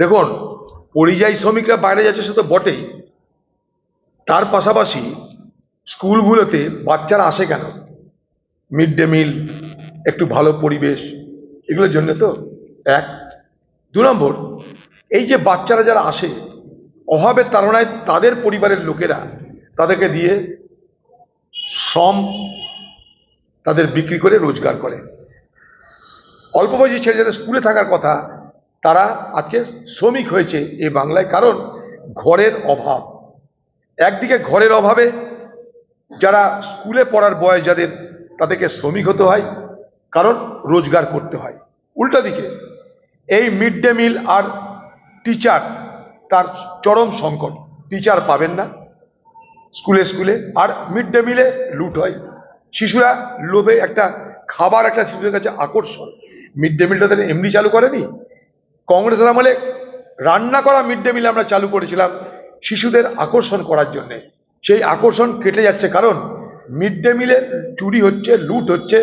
দেখুন, পরিযায়ী শ্রমিকরা বাইরে যাচ্ছে সে তো বটেই। তার পাশাপাশি স্কুলগুলোতে বাচ্চারা আসে কেন? মিড ডে মিল, একটু ভালো পরিবেশ, এগুলোর জন্য তো এক। দু নম্বর, এই যে বাচ্চারা যারা আসে, অভাবের তাড়নায় তাদের পরিবারের লোকেরা তাদেরকে দিয়ে শ্রম তাদের বিক্রি করে রোজগার করে। অল্প বয়সী ছেলে যাদের স্কুলে থাকার কথা তারা আজকে শ্রমিক হয়েছে এই বাংলায়, কারণ ঘরের অভাব। একদিকে ঘরের অভাবে যারা স্কুলে পড়ার বয়স যাদের, তাদেরকে শ্রমিক হতে হয়, কারণ রোজগার করতে হয়। উল্টা দিকে, এই মিড ডে মিল আর টিচার, তার চরম সংকট। টিচার পাবেন না, স্কুলে স্কুলে, আর মিড ডে মিলে লুট হয়। শিশুরা লোভে একটা খাবার একটা শিশুদের কাছে আকর্ষণ। মিড ডে মিলটা তাদের এমনি চালু করেনি কংগ্রেসের আমলে রান্না করা মিড ডে মিল আমরা চালু করেছিলাম শিশুদের আকর্ষণ করার জন্যে। সেই আকর্ষণ কেটে যাচ্ছে কারণ মিড ডে মিলে চুরি হচ্ছে, লুট হচ্ছে,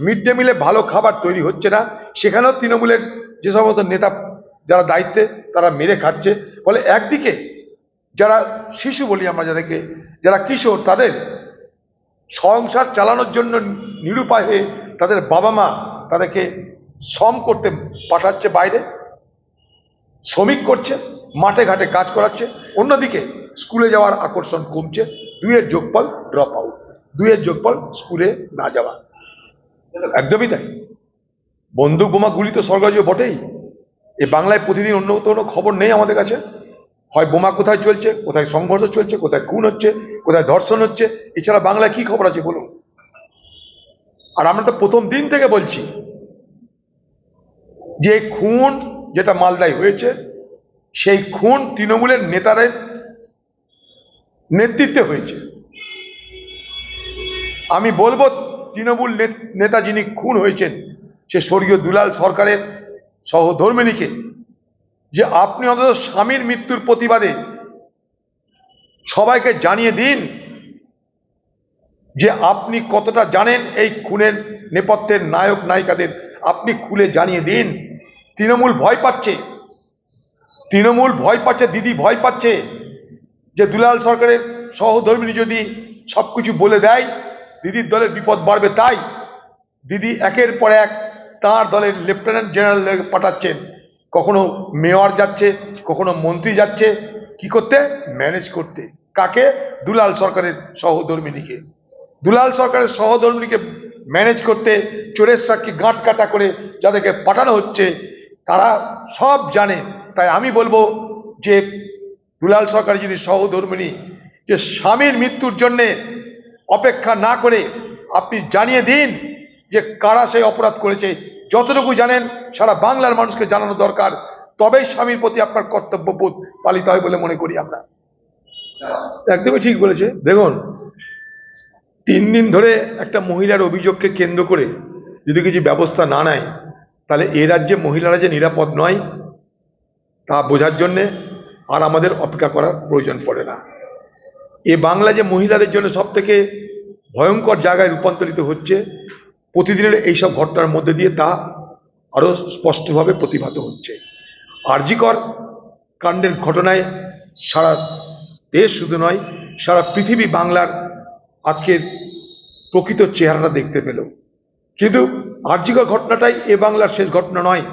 মিড ডে মিলে ভালো খাবার তৈরি হচ্ছে না। সেখানেও তৃণমূলের যে সমস্ত নেতা যারা দায়িত্বে, তারা মেরে খাচ্ছে। ফলে একদিকে যারা শিশু বলি আমরা যাদেরকে, যারা কিশোর, তাদের সংসার চালানোর জন্য নিরুপায় হয়ে তাদের বাবা মা তাদেরকে শ্রম করতে পাঠাচ্ছে বাইরে। শ্রমিক করছে, মাঠে ঘাটে কাজ করাচ্ছে, অন্যদিকে স্কুলে যাওয়ার আকর্ষণ কমছে, দুইয়ের যোগফল ড্রপ আউট দুইয়ের যোগফল স্কুলে না যাওয়া। একদমই তাই। বন্দুক বোমা গুলি তো স্বর্গরাজ্য বটেই। এ বাংলায় প্রতিদিন অন্য কোনো খবর নেই আমাদের কাছে। হয় বোমা কোথায় চলছে, কোথায় সংঘর্ষ চলছে, কোথায় খুন হচ্ছে, কোথায় ধর্ষণ হচ্ছে, এছাড়া বাংলায় কি খবর আছে বলুন? আর আমরা তো প্রথম দিন থেকে বলছি যে খুন যেটা মালদায় হয়েছে, সেই খুন তৃণমূলের নেতাদের নেতৃত্বে হয়েছে। আমি বলব, তৃণমূল নেতা যিনি খুন হয়েছেন, সে স্বর্গীয় দুলাল সরকারের সহধর্মিনীকে যে আপনি অন্তত স্বামীর মৃত্যুর প্রতিবাদে সবাইকে জানিয়ে দিন যে আপনি কতটা জানেন এই খুনের নেপথ্যের নায়ক নায়িকাদের আপনি খুলে জানিয়ে দিন। তৃণমূল ভয় পাচ্ছে। তৃণমূল ভয় পাচ্ছে, দিদি ভয় পাচ্ছে যে দুলাল সরকারের সহধর্মিনী যদি সব কিছু বলে দেয়, দিদির দলের বিপদ বাড়বে তাই দিদি একের পর এক তার দলের লেফটেন্যান্ট জেনারেল পাঠাচ্ছেন। কখনো মেয়র যাচ্ছে, কখনো মন্ত্রী যাচ্ছে, কি করতে? ম্যানেজ করতে। কাকে? দুলাল সরকারের সহধর্মিনীকে। দুলাল সরকারের সহধর্মিনীকে ম্যানেজ করতে চোরের সাক্ষী গাঁট কাটা করে যাদেরকে পাঠানো হচ্ছে তারা সব জানে। তাই আমি বলব যে দুলাল সরকার যিনি সহধর্মিনী যে স্বামীর মৃত্যুর জন্যে অপেক্ষা না করে আপনি জানিয়ে দিন যে কারা সেই অপরাধ করেছে। যতটুকু জানেন, সারা বাংলার মানুষকে জানানো দরকার, তবেই স্বামীর প্রতি আপনার কর্তব্যবোধ পালিত হয় বলে মনে করি আমরা। একদমই ঠিক বলেছে। দেখুন, তিন দিন ধরে একটা মহিলার অভিযোগকে কেন্দ্র করে যদি কিছু ব্যবস্থা না নেয় তাহলে এ রাজ্যে মহিলারা যে নিরাপদ নয়, তা বোঝার জন্যে আর আমাদের অপেক্ষা করার প্রয়োজন পড়ে না। এ বাংলা যে মহিলাদের জন্য সব থেকে ভয়ঙ্কর জায়গায় রূপান্তরিত হচ্ছে, প্রতিদিনের এইসব ঘটনার মধ্যে দিয়ে তা আরও স্পষ্টভাবে প্রতিভাত হচ্ছে। আরজিকর কাণ্ডের ঘটনায় সারা দেশ শুধু নয়, সারা পৃথিবী বাংলার আজকের প্রকৃত চেহারাটা দেখতে পেল। কিন্তু আর্যিকর ঘটনাটাই এ বাংলার শেষ ঘটনা নয়।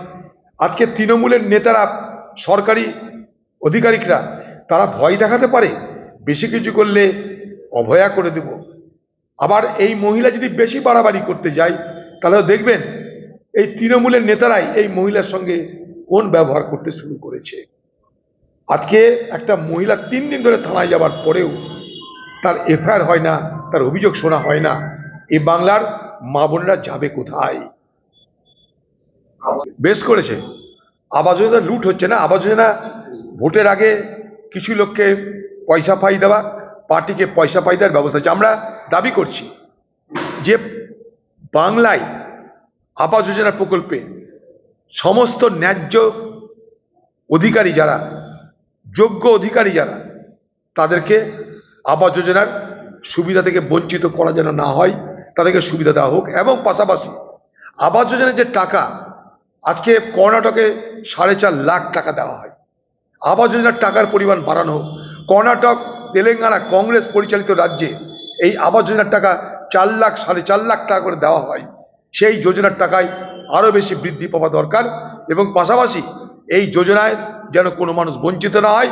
আজকে তৃণমূলের নেতারা, সরকারি আধিকারিকরা তারা ভয় দেখাতে পারে, বেশি কিছু করলে অভয়া করে দেব। আবার এই মহিলা যদি বেশি বাড়াবাড়ি করতে যায়, তাহলে দেখবেন এই তৃণমূলের নেতারাই এই মহিলার সঙ্গে কোন ব্যবহার করতে শুরু করেছে। আজকে একটা মহিলা তিন দিন ধরে থানায় যাবার পরেও তার এফআইআর হয় না, তার অভিযোগ শোনা হয় না। এ বাংলার মা বোনেরা যাবে কোথায়? বেশ করেছে। আবাস যোজনা লুট হচ্ছে না। আবাস যোজনা ভোটের আগে কিছু লোককে পয়সা পাই দেওয়া, পার্টিকে পয়সা পাই দেওয়ার ব্যবস্থা আছে আমরা দাবি করছি যে বাংলায় আবাস যোজনা প্রকল্পে সমস্ত ন্যায্য অধিকারী যারা, যোগ্য অধিকারী যারা, তাদেরকে আবাস যোজনার সুবিধা থেকে বঞ্চিত করা যেন না হয়। তাদেরকে সুবিধা দেওয়া হোক। এবং পাশাপাশি আবাস যোজনার যে টাকা, আজকে কর্ণাটকে সাড়ে চার লাখ টাকা দেওয়া হয়। আবাস যোজনার টাকার পরিমাণ বাড়ানো হোক। কর্ণাটক, তেলেঙ্গানা, কংগ্রেস পরিচালিত রাজ্যে এই আবাস যোজনার টাকা চার লাখ, সাড়ে চার লাখ টাকা করে দেওয়া হয়। সেই যোজনার টাকায় আরও বেশি বৃদ্ধি পাওয়া দরকার এবং পাশাপাশি এই যোজনায় যেন কোনো মানুষ বঞ্চিত না হয়,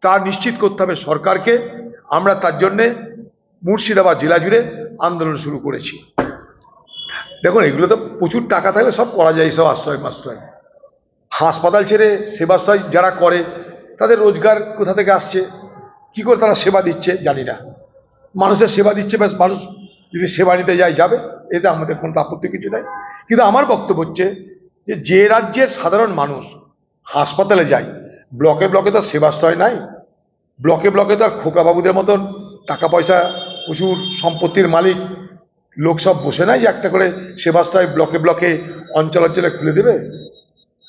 তা নিশ্চিত করতে হবে সরকারকে। আমরা তার জন্যে মুর্শিদাবাদ জেলা জুড়ে আন্দোলন শুরু করেছি। দেখুন, এগুলো তো প্রচুর টাকা থাকলে সব করা যায়, সব আশ্রয় মাশ্রয়। হাসপাতাল ছেড়ে সেবাশ্রয় যারা করে, তাদের রোজগার কোথা থেকে আসছে? কি করে তারা সেবা দিচ্ছে? জানি না। মানুষের সেবা দিচ্ছে, ব্যাস মানুষ যদি সেবা নিতে যায়, যাবে। এতে আমাদের কোনো আপত্তি কিছু নাই। কিন্তু আমার বক্তব্য হচ্ছে যে যে রাজ্যের সাধারণ মানুষ হাসপাতালে যায়, ব্লকে ব্লকে তো সেবাশ্রয় নাই। ব্লকে ব্লকে তো আর খোকাবাবুদের মতন টাকা পয়সা প্রচুর সম্পত্তির মালিক। লোক সব বসে নাই যে একটা করে সেবাশ্রয় ব্লকে ব্লকে অঞ্চল অঞ্চলে খুলে দেবে?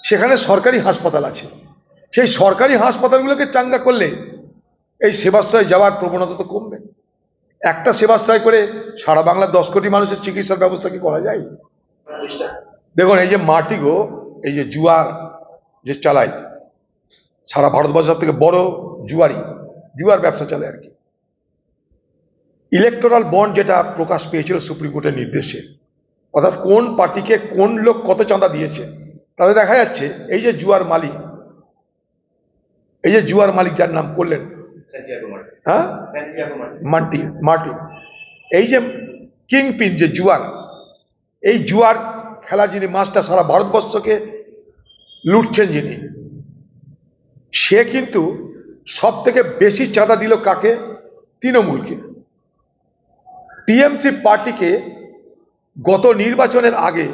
সেখানে সরকারি হাসপাতাল আছে। সেই সরকারি হাসপাতালগুলোকে চাঙ্গা করলে এই সেবাশ্রয় যাওয়ার প্রবণতা তো কমবে। একটা সেবাশ্রয় করে সারা বাংলার দশ কোটি মানুষের চিকিৎসার ব্যবস্থা কি করা যায়? দেখুন, এই যে মাটি গো, এই যে জুয়ার যে চালায়, সারা ভারতবর্ষ সব থেকে বড় জুয়ারি, জুয়ার ব্যবসা চলে আর কি। ইলেকটোরাল বন্ড যেটা প্রকাশ পেয়েছিল সুপ্রিম কোর্টের নির্দেশে অর্থাৎ কোন পার্টিকে কোন লোক কত চাঁদা দিয়েছে তাতে দেখা যাচ্ছে এই যে জুয়ার মালিক এই যে জুয়ার মালিক যার নাম করলেন হ্যাঁ. Martin Martin. এই যে কিং পিন যে জুয়ার এই জুয়ার খেলার যিনি মাস্টার সারা ভারতবর্ষকে লুটছেন যিনি সে কিন্তু সব থেকে বেশি চাঁদা দিল কাকে? তৃণমূলকে। টিএমসি পার্টিকে গত নির্বাচনের আগে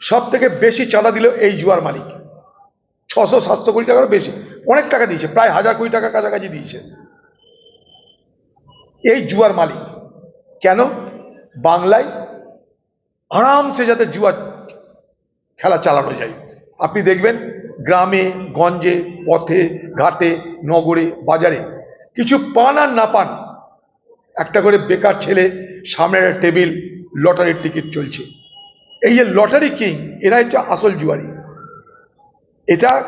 সব থেকে বেশি চাঁদা দিল এই জুয়ার মালিক। ছশো সাতশো কোটি টাকারও বেশি। অনেক টাকা দিয়েছে, প্রায় হাজার কোটি টাকা কাছাকাছি দিয়েছে। এই জুয়ার মালিক কেন? বাংলায় আরামসে যাতে জুয়া খেলা চালানো যায়। আপনি দেখবেন গ্রামে, গঞ্জে, পথে, ঘাটে, নগরে, বাজারে কিছু পান আর না পান একটা করে বেকার ছেলে সামনের একটা টেবিল, লটারির টিকিট চলছে। এই যে লটারি কিং এরা হচ্ছে আসল জুয়ারি। এটা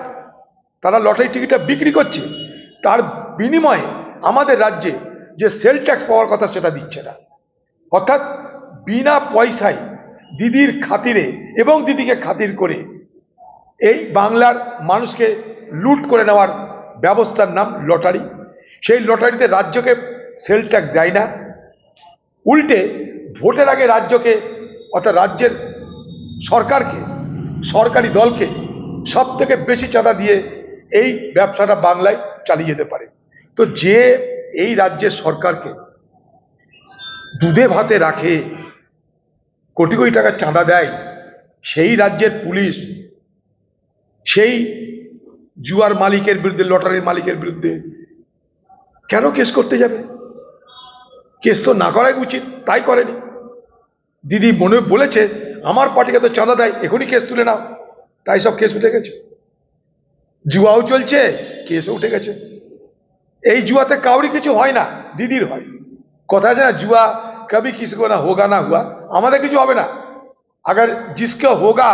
তারা লটারি টিকিটটা বিক্রি করছে, তার বিনিময়ে আমাদের রাজ্যে যে সেল ট্যাক্স পাওয়ার কথা সেটা দিচ্ছে না। অর্থাৎ বিনা পয়সায় দিদির খাতিরে এবং দিদিকে খাতির করে এই বাংলার মানুষকে লুট করে নেওয়ার ব্যবস্থার নাম লটারি। সেই লটারিতে রাজ্যকে সেল ট্যাক্স যায় না। উল্টে ভোটের আগে রাজ্যকে, অর্থাৎ রাজ্যের সরকারকে, সরকারি দলকে সব থেকে বেশি চাঁদা দিয়ে এই ব্যবসাটা বাংলায় চালিয়ে যেতে পারে। তো যে এই রাজ্যের সরকারকে দুধে ভাতে রাখে, কোটি কোটি টাকা চাঁদা দেয়, সেই রাজ্যের পুলিশ, সেই জুয়ার মালিকের বিরুদ্ধে, লটারির মালিকের বিরুদ্ধে কেন কেস করতে যাবে? কেস তো না করাই উচিত, তাই করেনি। দিদি মনে বলেছে, আমার পার্টিকে তো চাঁদা দেয়, এখনই কেস তুলে নাও। তাই সব কেস উঠে গেছে। জুয়াও চলছে, কেসও উঠে গেছে। এই জুয়াতে কাউরি কিছু হয় না, দিদির হয়। কথা আছে না, জুয়া কবি কিসকো না হোগা না হুয়া? আমাদের কিছু হবে না। আগার জিসকে হোগা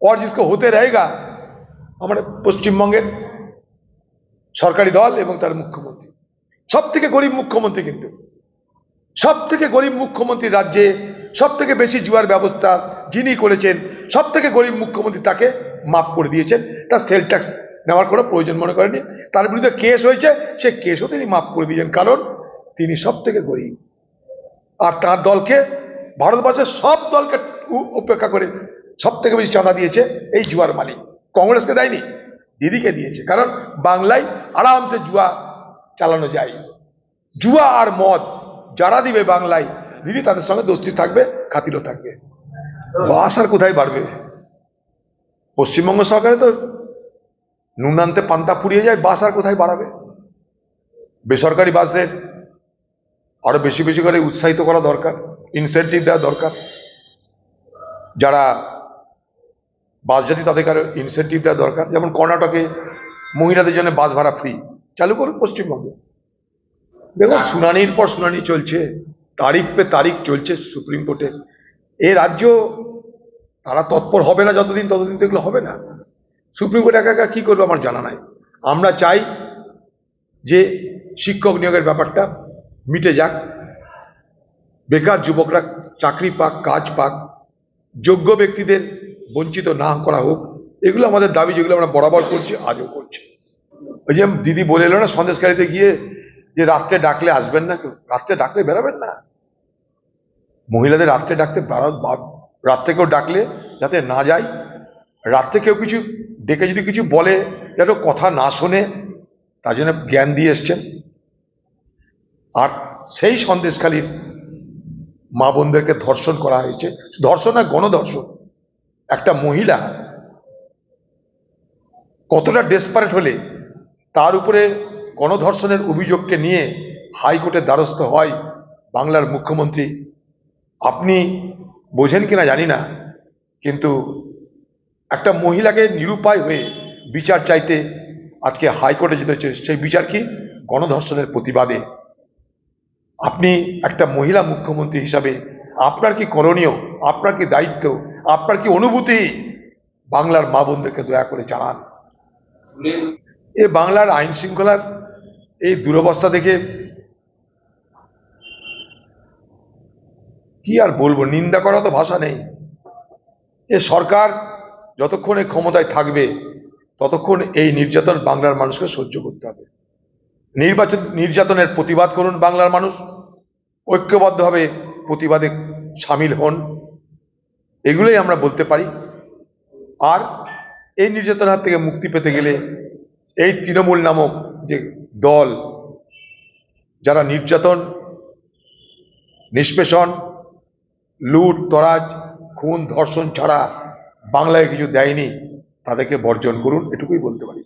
ওর জিসকে হতে রেগা আমাদের পশ্চিমবঙ্গের সরকারি দল এবং তার মুখ্যমন্ত্রী। সব থেকে গরিব মুখ্যমন্ত্রী কিন্তু। সব থেকে গরিব মুখ্যমন্ত্রী রাজ্যে সব থেকে বেশি জুয়ার ব্যবস্থা যিনি করেছেন সব থেকে গরিব মুখ্যমন্ত্রী তাকে মাফ করে দিয়েছেন। তার সেল ট্যাক্স নেওয়ার কোনো প্রয়োজন মনে করেনি তার বিরুদ্ধে কেস হয়েছে, সে কেসও তিনি মাফ করে দিয়েছেন কারণ তিনি সব থেকে গরিব। আর তার দলকে, ভারতবর্ষের সব দলকে উপেক্ষা করে সব থেকে বেশি চাঁদা দিয়েছে এই জুয়ার মালিক। কংগ্রেসকে দেয়নি, দিদিকে দিয়েছে। কারণ বাংলায় আরামসে জুয়া চালানো যায়। জুয়া আর মদ যারা দিবে বাংলায় দিদি তাদের সঙ্গে দোস্তি থাকবে খাতিরও থাকবে। বাস আর কোথায় বাড়বে? পশ্চিমবঙ্গ সরকারে তো নুন আনতে পান্তা পুড়িয়ে যায় বাস আর কোথায় বাড়াবে? বেসরকারি বাসদের আরও বেশি বেশি করে উৎসাহিত করা দরকার ইনসেন্টিভ দেওয়া দরকার। যারা বাস যদি তাদেরকে আরও ইনসেন্টিভ দেওয়া দরকার। যেমন কর্ণাটকে মহিলাদের জন্য বাস ভাড়া ফ্রি চালু করুন পশ্চিমবঙ্গে। দেখুন শুনানির পর শুনানি চলছে তারিখ পে তারিখ চলছে সুপ্রিম কোর্টে। এ রাজ্য তারা তৎপর হবে না যতদিন ততদিন তো এগুলো হবে না। সুপ্রিম কোর্ট একা একা কি করবে আমার জানা নাই। আমরা চাই যে শিক্ষক নিয়োগের ব্যাপারটা মিটে যাক। বেকার যুবকরা চাকরি পাক কাজ পাক যোগ্য ব্যক্তিদের বঞ্চিত না করা হোক এগুলো আমাদের দাবি যেগুলো আমরা বরাবর করছি আজও করছি। ওই যে দিদি বলে এলো না সন্দেশকারীতে গিয়ে যে রাত্রে ডাকলে আসবেন না কেউ? রাত্রে ডাকলে বেরোবেন না? মহিলাদের রাত্রে ডাকতে রাত্রে কেউ ডাকলে যাতে না যায়? রাত্রে কেউ কিছু, ডেকে যদি কিছু বলে, যেন কথা না শোনে, তার জন্য জ্ঞান দিয়ে এসছেন। আর সেই সন্দেশখালীর মা বোনদেরকে ধর্ষণ করা হয়েছে। ধর্ষণ না, গণধর্ষণ। একটা মহিলা কতটা ডেসপারেট হলে তার উপরে গণধর্ষণের অভিযোগকে নিয়ে হাইকোর্টের দ্বারস্থ হয় বাংলার মুখ্যমন্ত্রী। আপনি বোঝেন কিনা জানি না, কিন্তু একটা মহিলাকে নিরুপায় হয়ে বিচার চাইতে আজকে হাইকোর্টে যেতে হচ্ছে, সেই বিচার কি? গণধর্ষণের প্রতিবাদে। আপনি একটা মহিলা মুখ্যমন্ত্রী হিসাবে আপনার কি করণীয়? আপনার কি দায়িত্ব? আপনার কি অনুভূতি? বাংলার মা বোনদেরকে দয়া করে জানান। এ বাংলার আইন শৃঙ্খলার এই দুরবস্থা দেখে কি আর বলব? নিন্দা করা তো ভাষা নেই। এ সরকার যতক্ষণ ক্ষমতায় থাকবে, ততক্ষণ এই নির্যাতন বাংলার মানুষকে সহ্য করতে হবে। নির্বাচন, নির্যাতনের প্রতিবাদ করুন বাংলার মানুষ। ঐক্যবদ্ধভাবে প্রতিবাদে সামিল হন। এগুলোই আমরা বলতে পারি। আর এই নির্যাতনের হাত থেকে মুক্তি পেতে গেলে এই তৃণমূল নামক যে দল, যারা নির্যাতন, নিষ্পেষণ, লুট, তরাজ, খুন, ধর্ষণ ছাড়া বাংলায় কিছু দেয়নি, তাদেরকে বর্জন করুন, এটুকুই বলতে পারি।